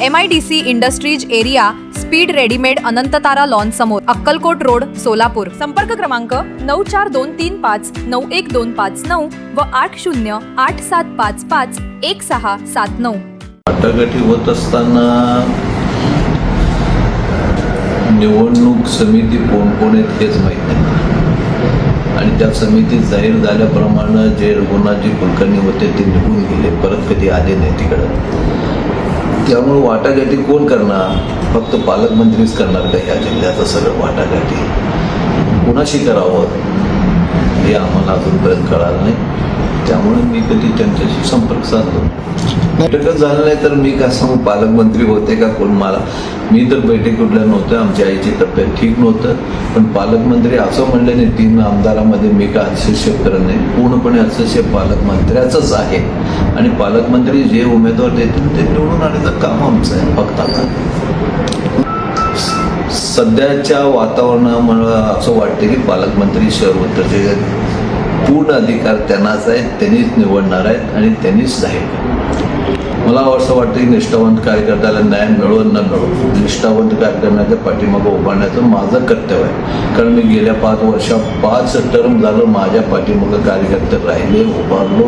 M I D C industries area speed readymade Anantatara lawn समोर Akkalkot road Solapur. संपर्क क्रमांक नऊ चार दोन तीन पाच नऊ एक दोन पाच नऊ व आठ शून्य आठ सात पाच पाच एक सहा सात नऊ. वाटाघाटी होत असताना निवडणूक समिती कोण कोण आहेत हेच माहीत नाही. आणि त्या समितीत जाहीर झाल्याप्रमाणे जे रघुनाथजी कुलकर्णी होते ते निघून गेले. परत कधी आले नाही तिकडं. त्यामुळे वाटाघाटी कोण करणार? फक्त पालकमंत्रीच करणार का ह्या जिल्ह्याचं सगळं वाटाघाटी? कुणाशी करावं? हे आम्हाला अजूनपर्यंत कळालं नाही. त्यामुळे मी कधी त्यांच्याशी संपर्क साधलो बैठकच झालं नाही तर मी कसं सांगू पालकमंत्री होते का कोण मला? मी तर बैठक कुठल्या नव्हतं आमच्या आईची तब्येत ठीक नव्हतं. पण पालकमंत्री असं म्हणल्याने तीन आमदारामध्ये मी का हस्तक्षेप करत नाही. पूर्णपणे हस्तक्षेप पालकमंत्र्याचंच आहे. आणि पालकमंत्री जे उमेदवार देतील ते निवडून आणायचं काम आमचं आहे फक्त आता. सध्याच्या वातावरणामुळं असं वाटतं की पालकमंत्री शहर उत्तरचे पूर्ण अधिकार त्यांनाच आहेत त्यांनीच निवडणार आहेत आणि त्यांनीच जाहीर करणार. मला असं वाटतं की निष्ठावंत कार्यकर्त्याला न्याय मिळो न मिळो निष्ठावंत कार्यकर्त्याच्या पाठीमागं उभारण्याचं माझं कर्तव्य आहे. कारण मी गेल्या पाच वर्षात पाच टर्म झालं माझ्या पाठीमागं कार्यकर्ते राहिले उभारलो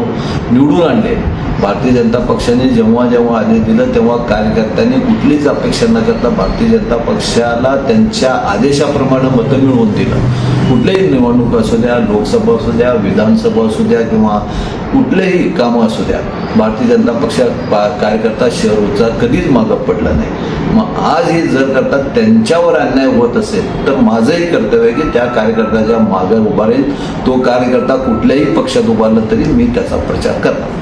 निवडून आणले. भारतीय जनता पक्षाने जेव्हा जेव्हा आदेश दिलं तेव्हा कार्यकर्त्यांनी कुठलीच अपेक्षा न करता भारतीय जनता पक्षाला त्यांच्या आदेशाप्रमाणे मतं मिळवून दिलं. कुठल्याही निवडणूक असू द्या लोकसभा असू द्या विधानसभा असू द्या किंवा कुठलेही कामं असू द्या भारतीय जनता पक्षात कार्यकर्ता शहर होता कधीच मागं पडला नाही. मग आज हे जर करता त्यांच्यावर अन्याय होत असेल तर माझंही कर्तव्य आहे की त्या कार्यकर्त्याच्या मागे उभारेल तो कार्यकर्ता कुठल्याही पक्षात उभारला तरी मी त्याचा प्रचार करणार.